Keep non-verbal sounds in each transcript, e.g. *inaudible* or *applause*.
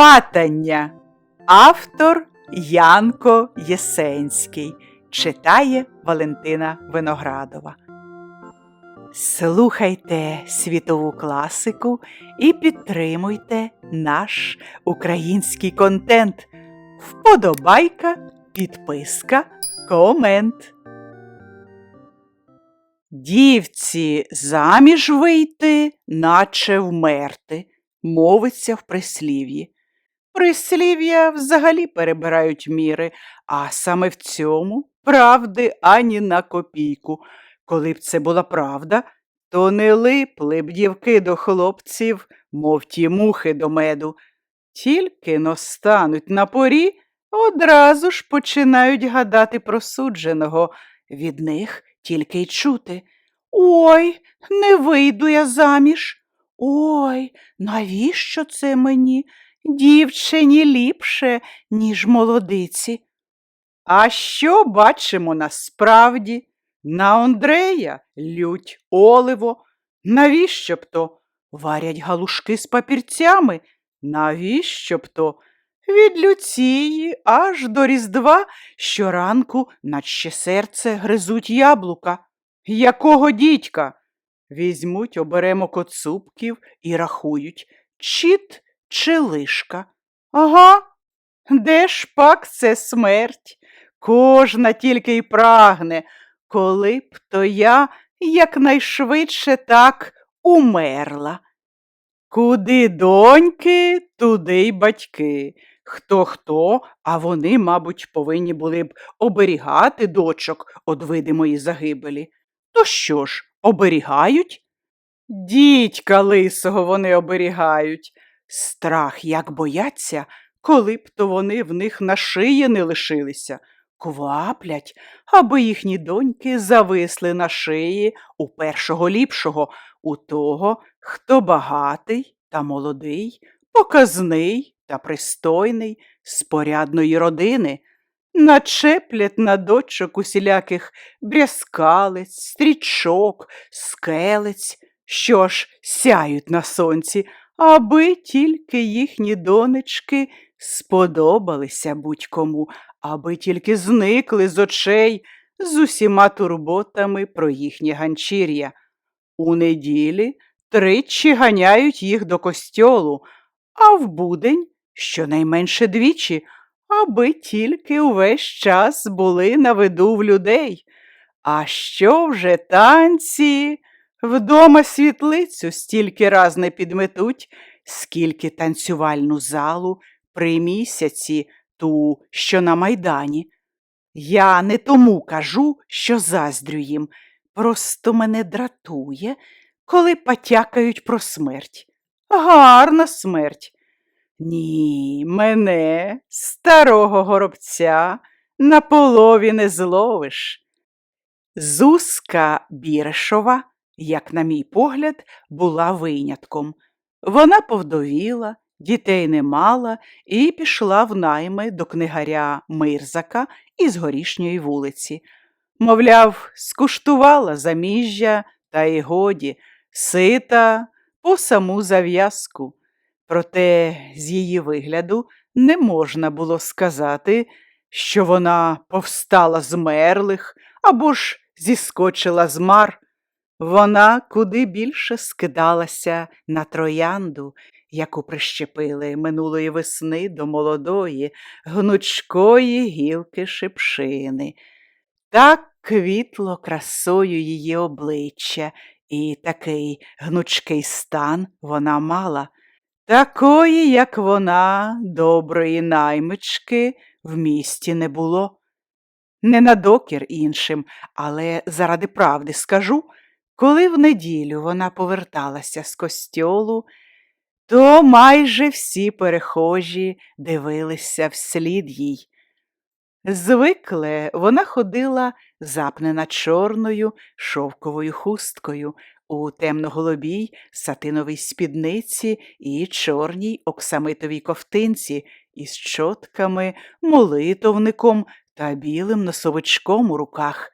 Сватання. Автор Янко Єсенський. Читає Валентина Виноградова. Слухайте світову класику і підтримуйте наш український контент. Вподобайка, підписка, комент. Дівці заміж вийти, наче вмерти, мовиться в прислів'ї. Прислів'я взагалі перебирають міри, а саме в цьому правди ані на копійку. Коли б це була правда, то не липли б дівки до хлопців, мов ті мухи до меду. Тільки но стануть на порі, одразу ж починають гадати про судженого. Від них тільки й чути. Ой, не вийду я заміж. Ой, навіщо це мені? Дівчині ліпше, ніж молодиці. А що бачимо насправді? На Ондрея лють оливо. Навіщо б то? Варять галушки з папірцями. Навіщо б то? Від Люції аж до Різдва щоранку, наче серце гризуть яблука. Якого дідька? Візьмуть оберемо коцупків і рахують, чіт чи лишка. Ага, де ж пак це смерть? Кожна тільки й прагне, коли б то я якнайшвидше так умерла. Куди доньки, туди й батьки. Хто хто, а вони, мабуть, повинні були б оберігати дочок од видимої загибелі. То що ж, оберігають? Дідька лисого вони оберігають. Страх як бояться, коли б то вони в них на шиї не лишилися. Кваплять, аби їхні доньки зависли на шиї у першого ліпшого, у того, хто багатий та молодий, показний та пристойний, з порядної родини. Начеплять на дочок усіляких брязкалець, стрічок, скелець, що ж сяють на сонці, аби тільки їхні донечки сподобалися будь-кому, аби тільки зникли з очей з усіма турботами про їхнє ганчір'я. У неділі тричі ганяють їх до костьолу, а в будень щонайменше двічі, аби тільки увесь час були на виду в людей. А що вже танці? Вдома світлицю стільки раз не підметуть, скільки танцювальну залу при місяці ту, що на майдані. Я не тому кажу, що заздрю їм, просто мене дратує, коли потякають про смерть. Гарна смерть. Ні, мене, старого горобця, на полові не зловиш. Зузка Бірешова, як на мій погляд, була винятком. Вона повдовіла, дітей не мала і пішла в найми до книгаря Мирзака із горішньої вулиці. Мовляв, скуштувала заміжжя, та й годі, сита по саму зав'язку. Проте з її вигляду не можна було сказати, що вона повстала з мерлих або ж зіскочила з мар. Вона куди більше скидалася на троянду, яку прищепили минулої весни до молодої, гнучкої гілки шипшини. Так квітло красою її обличчя, і такий гнучкий стан вона мала. Такої, як вона, доброї наймички, в місті не було. Не на докір іншим, але заради правди скажу, коли в неділю вона поверталася з костьолу, то майже всі перехожі дивилися вслід їй. Звикле вона ходила запнена чорною шовковою хусткою у темно-голубій сатиновій спідниці і чорній оксамитовій ковтинці із чотками, молитовником та білим носовичком у руках.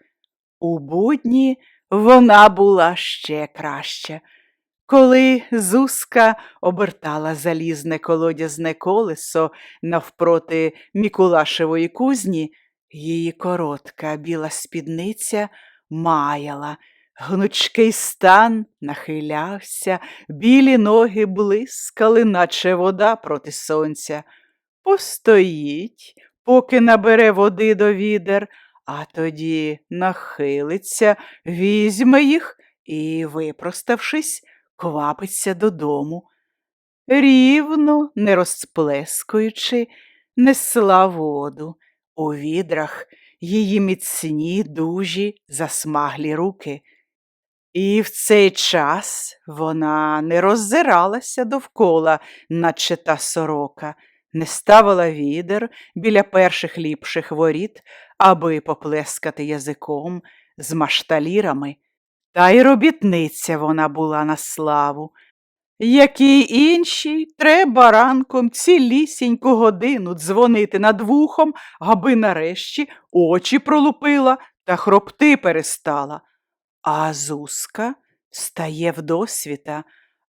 У будні вона була ще краща. Коли Зузка обертала залізне колодязне колесо навпроти Мікулашевої кузні, її коротка біла спідниця маяла, гнучкий стан нахилявся, білі ноги блискали, наче вода проти сонця. Постоїть, поки набере води до відер, а тоді нахилиться, візьме їх і, випроставшись, квапиться додому. Рівно, не розплескуючи, несла воду. У відрах її міцні, дужі, засмаглі руки. І в цей час вона не роззиралася довкола, наче та сорока, не ставила відер біля перших ліпших воріт, аби поплескати язиком з машталірами. Та й робітниця вона була на славу. Якій іншій треба ранком цілісіньку годину дзвонити над вухом, аби нарешті очі пролупила та хропти перестала. А Зузка стає вдосвіта,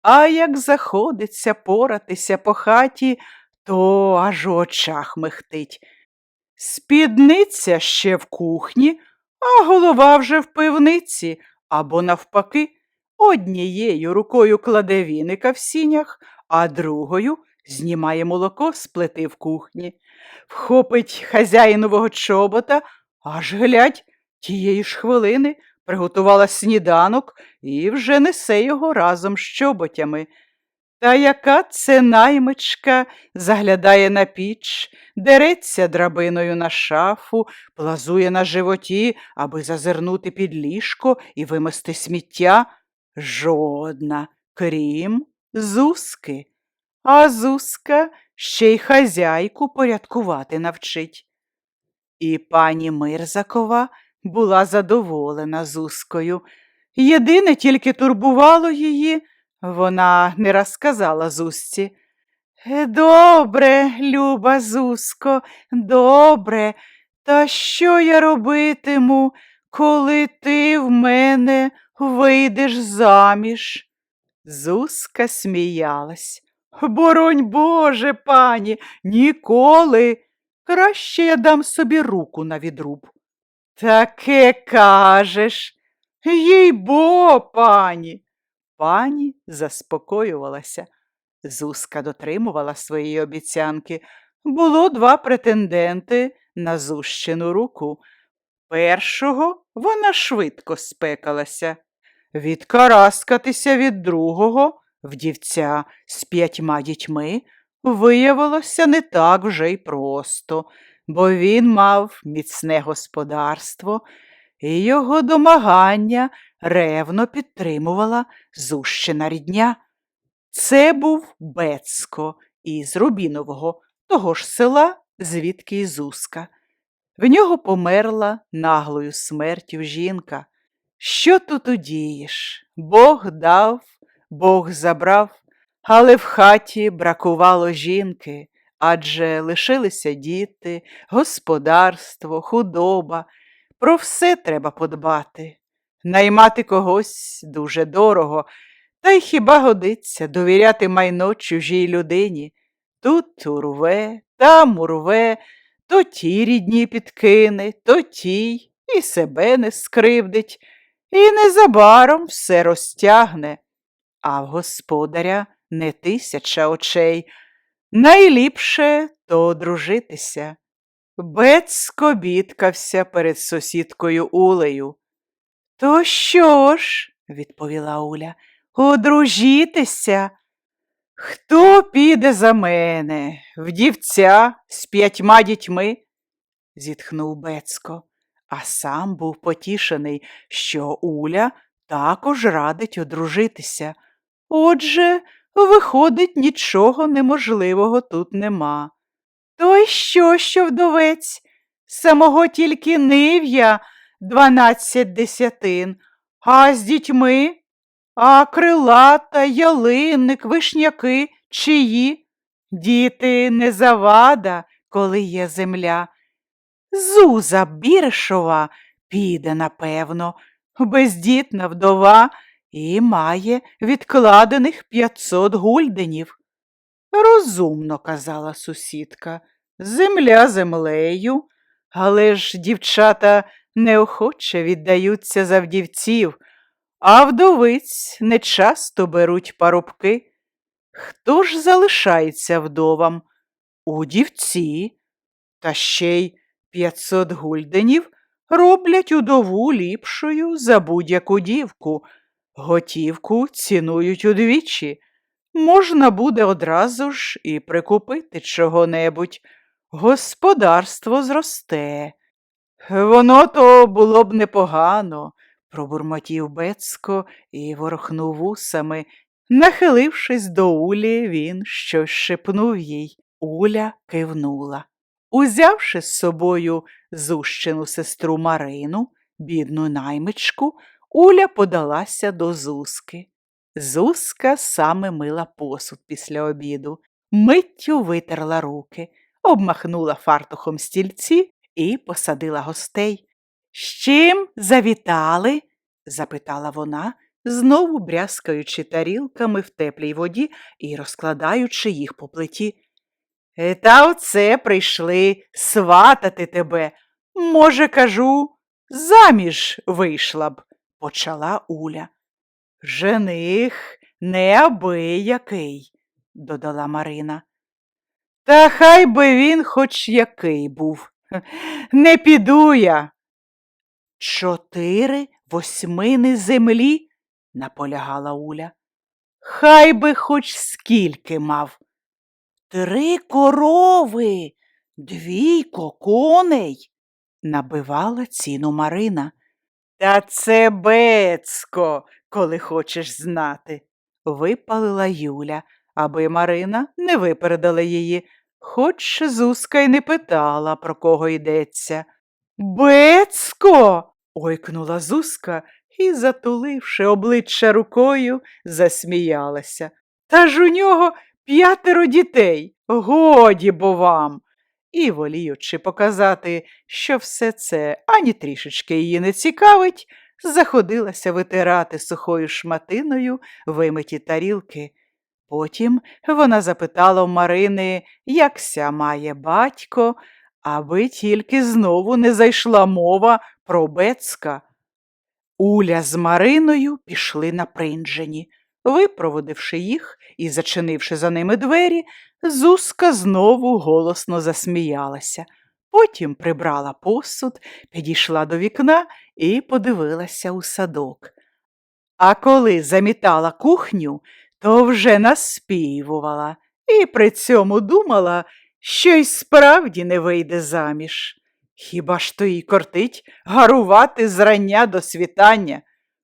а як заходиться поратися по хаті, то аж у очах мехтить. Спідниця ще в кухні, а голова вже в пивниці, або навпаки, однією рукою кладе віника в сінях, а другою знімає молоко з плити в кухні, вхопить хазяїнового чобота, аж глядь, тієї ж хвилини приготувала сніданок і вже несе його разом з чоботями. Та яка це наймичка заглядає на піч, дереться драбиною на шафу, плазує на животі, аби зазирнути під ліжко і вимести сміття? Жодна, крім Зузки. А Зузка ще й хазяйку порядкувати навчить. І пані Мирзакова була задоволена Зузкою. Єдине тільки турбувало її, вона не розказала Зузці. «Е, Добре, люба Зузко, добре. Та що я робитиму, коли ти в мене вийдеш заміж? Зузка сміялась. Боронь Боже, пані, ніколи. Краще я дам собі руку на відруб. Таке кажеш. Їй бо, пані. Пані заспокоювалася. Зузка дотримувала своєї обіцянки. Було два претенденти на Зущину руку. Першого вона швидко спекалася. Відкараскатися від другого, вдівця з п'ятьма дітьми, виявилося не так вже й просто, бо він мав міцне господарство, і його домагання ревно підтримувала Зущина рідня. Це був Бецько із Рубінового, того ж села, звідки й Зузка. В нього померла наглою смертю жінка. Що тут удієш? Бог дав, Бог забрав, але в хаті бракувало жінки, адже лишилися діти, господарство, худоба. Про все треба подбати. Наймати когось дуже дорого, та й хіба годиться довіряти майно чужій людині. Тут урве, там урве, то ті рідні підкине, то тій і себе не скривдить, і незабаром все розтягне. А в господаря не тисяча очей. Найліпше то одружитися. Бецько бідкався перед сусідкою Улею. То що ж, відповіла Уля, одружітися? Хто піде за мене, вдівця з п'ятьма дітьми? зітхнув Бецько, а сам був потішений, що Уля також радить одружитися. Отже, виходить, нічого неможливого тут нема. То й що, що вдовець? Самого тільки нив'я дванадцять десятин, а з дітьми, а крилата, ялинник, вишняки, чиї? Діти не завада, коли є земля. Зуза Біршова піде, напевно, бездітна вдова і має відкладених 500 гульденів. Розумно, казала сусідка, земля землею, але ж дівчата неохоче віддаються за вдівців, а вдовиць не часто беруть парубки. Хто ж залишається вдовам? У дівці, та ще й 500 гульденів роблять удову ліпшою за будь-яку дівку. Готівку цінують удвічі. Можна буде одразу ж і прикупити чого-небудь. Господарство зросте. Воно то було б непогано, пробурмотів Бецько і ворохнув вусами. Нахилившись до Улі, він щось шепнув їй. Уля кивнула. Узявши з собою зущену сестру Марину, бідну наймичку, Уля подалася до Зузки. Зузка саме мила посуд після обіду, миттю витерла руки, обмахнула фартухом стільці і посадила гостей. З чим завітали? запитала вона, знову брязкаючи тарілками в теплій воді і розкладаючи їх по плиті. «Е, Та оце прийшли сватати тебе. Може, кажу, заміж вийшла б, почала Уля. Жених неабиякий, додала Марина. Та хай би він хоч який був. *laughs* Не піду я. Чотири восьмини землі, наполягала Уля. Хай би хоч скільки мав. Три корови, двійко коней, набивала ціну Марина. Та це бецько, коли хочеш знати, випалила Юля, аби Марина не випередила її, хоч Зузка й не питала, про кого йдеться. Бецько. ойкнула Зузка і, затуливши обличчя рукою, засміялася. Та ж у нього п'ятеро дітей, годі бо вам. І, воліючи показати, що все це ані трішечки її не цікавить, заходилася витирати сухою шматиною вимиті тарілки. Потім вона запитала в Марини, якся має батько, аби тільки знову не зайшла мова про Бецька. Уля з Мариною пішли на принджені. Випроводивши їх і зачинивши за ними двері, Зузка знову голосно засміялася. Потім прибрала посуд, підійшла до вікна і подивилася у садок. А коли замітала кухню, то вже наспівувала і при цьому думала, що й справді не вийде заміж. Хіба ж то їй кортить гарувати зрання до світання?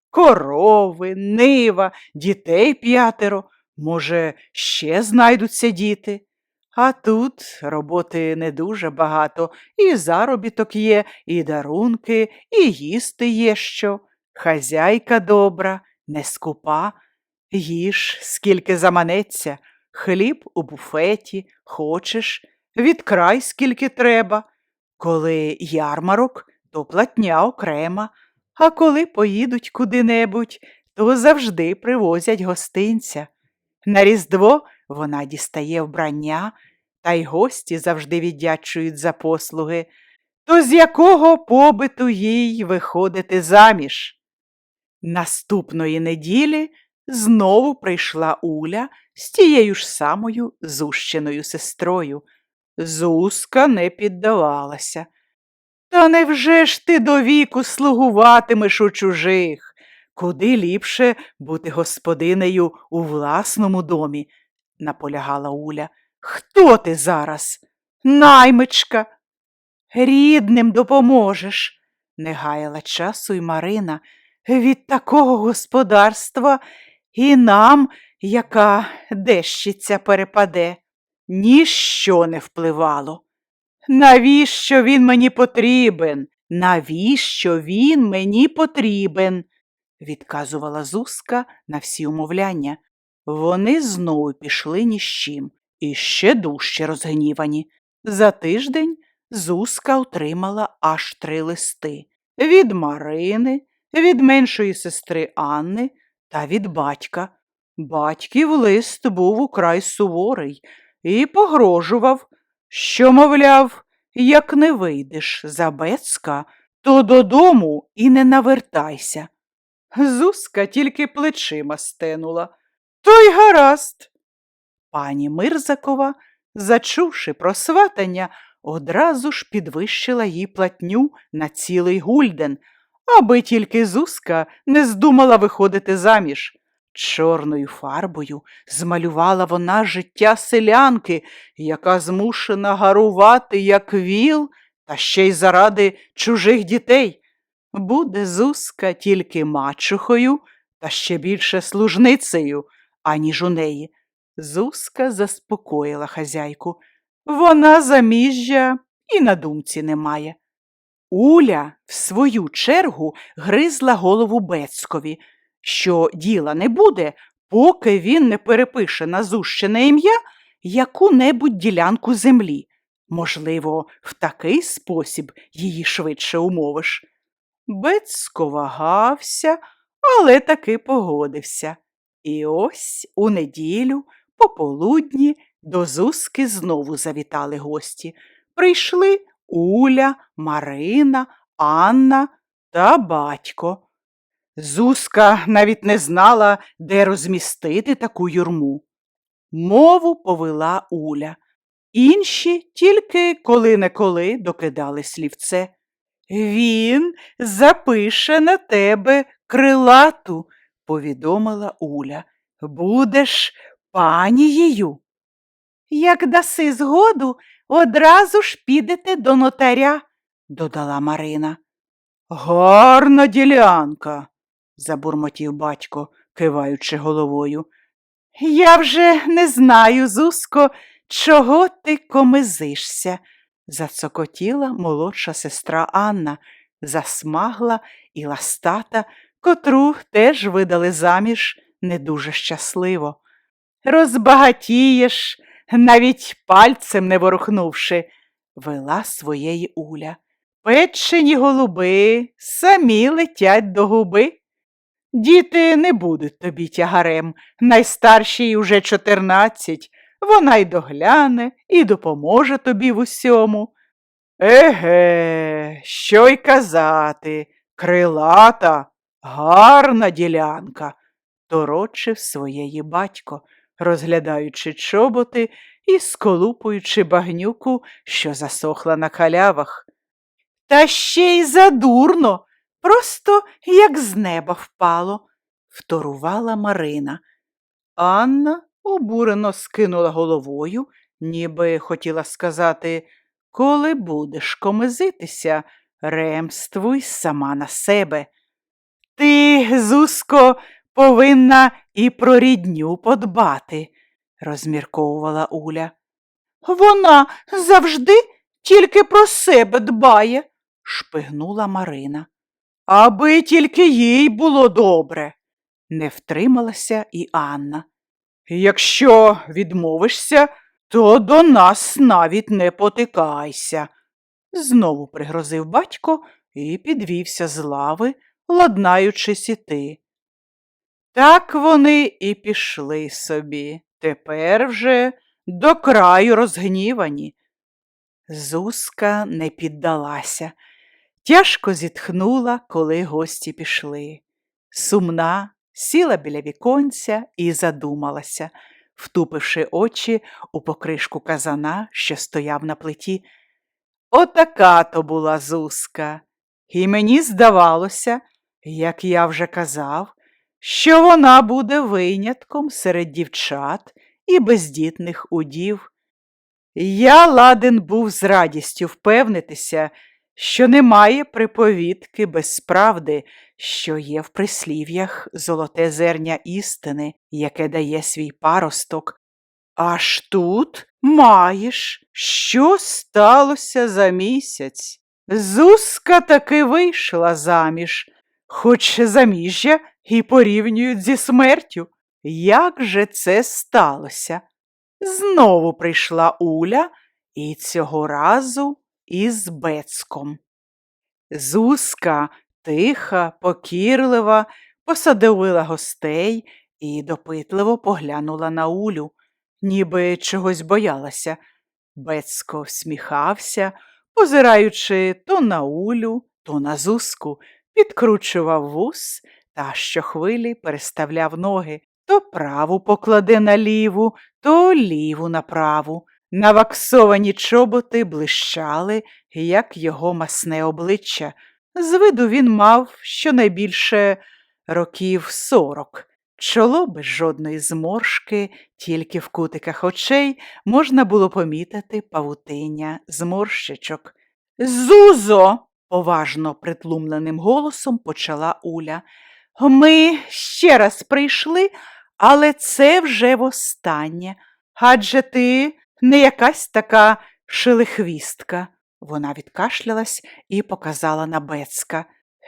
Корови, нива, дітей п'ятеро, може, ще знайдуться діти. А тут роботи не дуже багато, і заробіток є, і дарунки, і їсти є що. Хазяйка добра, не скупа, їж, скільки заманеться, хліб у буфеті, хочеш, відкрай, скільки треба. Коли ярмарок, то платня окрема, а коли поїдуть куди-небудь, то завжди привозять гостинця. На Різдво вона дістає вбрання, та й гості завжди віддячують за послуги. То з якого побиту їй виходити заміж? Наступної неділі знову прийшла Уля з тією ж самою зущеною сестрою. Зузка не піддавалася. Та невже ж ти до віку слугуватимеш у чужих? Куди ліпше бути господинею у власному домі, наполягала Уля. Хто ти зараз? Наймичка. Рідним допоможеш, не гаяла часу й Марина. Від такого господарства і нам, яка дещиця перепаде, ніщо не впливало. Навіщо він мені потрібен? Навіщо він мені потрібен? відказувала Зузка на всі умовляння. Вони знову пішли ні з чим і ще дужче розгнівані. За тиждень Зузка отримала аж три листи від Марини, від меншої сестри Анни та від батька. Батьків лист був украй суворий і погрожував, що, мовляв, як не вийдеш за Бецька, то додому і не навертайся. Зузка тільки плечима стенула. То й гаразд. Пані Мирзакова, зачувши про сватання, одразу ж підвищила їй платню на цілий гульден, аби тільки Зузка не здумала виходити заміж. Чорною фарбою змалювала вона життя селянки, яка змушена гарувати, як віл, та ще й заради чужих дітей. Буде Зузка тільки мачухою та ще більше служницею, аніж у неї. Зузка заспокоїла хазяйку. Вона заміжжя і на думці немає. Уля, в свою чергу, гризла голову Бецькові, що діла не буде, поки він не перепише на зущене ім'я яку-небудь ділянку землі. Можливо, в такий спосіб її швидше умовиш. Бецько вагався, але таки погодився. І ось у неділю, пополудні, до Зузки знову завітали гості. Прийшли Уля, Марина, Анна та батько. Зузка навіть не знала, де розмістити таку юрму. Мову повела Уля. Інші тільки коли-неколи докидали слівце. Він запише на тебе крилату, повідомила Уля. Будеш панією. Як даси згоду, одразу ж підете до нотаря, додала Марина. Гарна ділянка, забурмотів батько, киваючи головою. Я вже не знаю, Зуско, чого ти комизишся, зацокотіла молодша сестра Анна, засмагла і ластата, котру теж видали заміж не дуже щасливо. Розбагатієш, навіть пальцем не ворухнувши, вела своєї Уля. Печені голуби самі летять до губи. Діти не будуть тобі тягарем, найстаршій уже чотирнадцять, вона й догляне, і допоможе тобі в усьому. Еге, що й казати, крилата, гарна ділянка, торочив своєї батько, розглядаючи чоботи і сколупуючи багнюку, що засохла на халявах. Та ще й задурно, просто як з неба впало, вторувала Марина. Анна обурено скинула головою, ніби хотіла сказати, коли будеш комизитися, ремствуй сама на себе. Ти, Зуско, повинна і про рідню подбати, розмірковувала Уля. Вона завжди тільки про себе дбає, шпигнула Марина. Аби тільки їй було добре, не втрималася і Анна. Якщо відмовишся, то до нас навіть не потикайся, знову пригрозив батько і підвівся з лави, ладнаючись іти. Так вони і пішли собі, тепер вже до краю розгнівані. Зузка не піддалася, тяжко зітхнула, коли гості пішли. Сумна, сіла біля віконця і задумалася, втупивши очі у покришку казана, що стояв на плиті. Отака то була Зузка, і мені здавалося, як я вже казав, що вона буде винятком серед дівчат і бездітних удів. Я ладен був з радістю впевнитися, що немає приповідки без правди, що є в прислів'ях золоте зерня істини, яке дає свій паросток. Аж тут маєш, що сталося за місяць. Зузка таки вийшла заміж, хоч заміжжя і порівнюють зі смертю. Як же це сталося? Знову прийшла Уля і цього разу із Бецьком. Зузка, тиха, покірлива, посадовила гостей і допитливо поглянула на Улю, ніби чогось боялася. Бецько всміхався, позираючи то на Улю, то на Зузку, підкручував вус та щохвилі переставляв ноги. То праву покладе на ліву, то ліву на праву. Наваксовані чоботи блищали, як його масне обличчя. З виду він мав щонайбільше років сорок. Чоло без жодної зморшки, тільки в кутиках очей можна було помітити павутиння зморщичок. Зузо, поважно притлумленим голосом почала Уля. Ми ще раз прийшли, але це вже востаннє. Адже ти не якась така шелехвістка. Вона відкашлялась і показала на Бецька.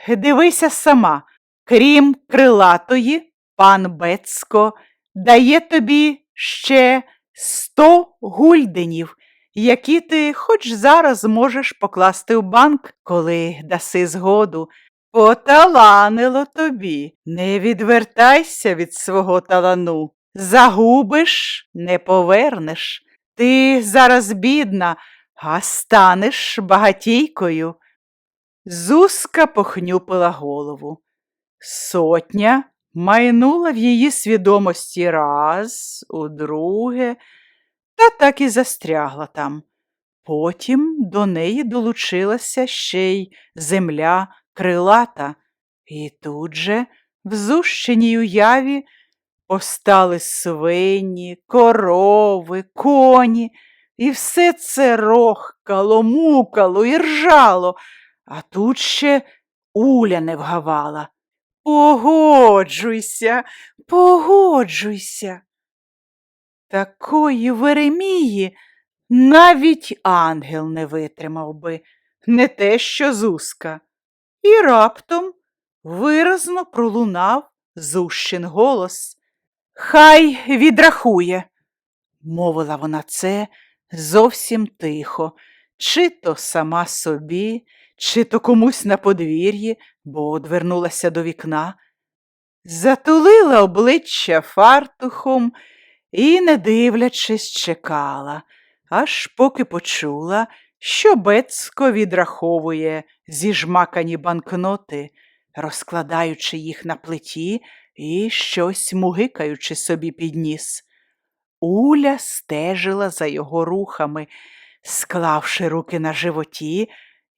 Дивися сама, крім крилатої, пан Бецько дає тобі ще сто гульденів, які ти хоч зараз можеш покласти в банк, коли даси згоду. Поталанило тобі, не відвертайся від свого талану. Загубиш, не повернеш. Ти зараз бідна, а станеш багатійкою. Зузка похнюпила голову. Сотня майнула в її свідомості раз, удруге, та так і застрягла там. Потім до неї долучилася ще й земля крилата, і тут же в зущеній уяві постали свині, корови, коні, і все це рохкало, мукало і ржало, а тут ще Уля не вгавала. Погоджуйся, погоджуйся. Такої Веремії навіть ангел не витримав би, не те що Зузка. І раптом виразно пролунав Зущин голос. Хай відрахує, мовила вона це зовсім тихо, чи то сама собі, чи то комусь на подвір'ї, бо одвернулася до вікна, затулила обличчя фартухом і, не дивлячись, чекала, аж поки почула, що Бецько відраховує зіжмакані банкноти, розкладаючи їх на плиті і щось мугикаючи собі під ніс. Уля стежила за його рухами, склавши руки на животі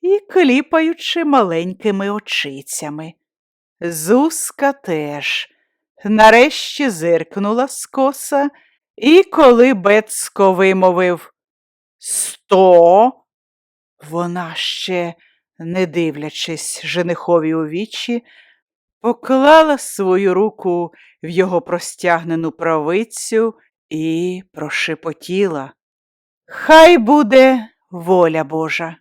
і кліпаючи маленькими очицями. Зузка теж нарешті зиркнула скоса, і коли Бецько вимовив Сто, вона ще, не дивлячись женихові у вічі, поклала свою руку в його простягнену правицю і прошепотіла. Хай буде воля Божа.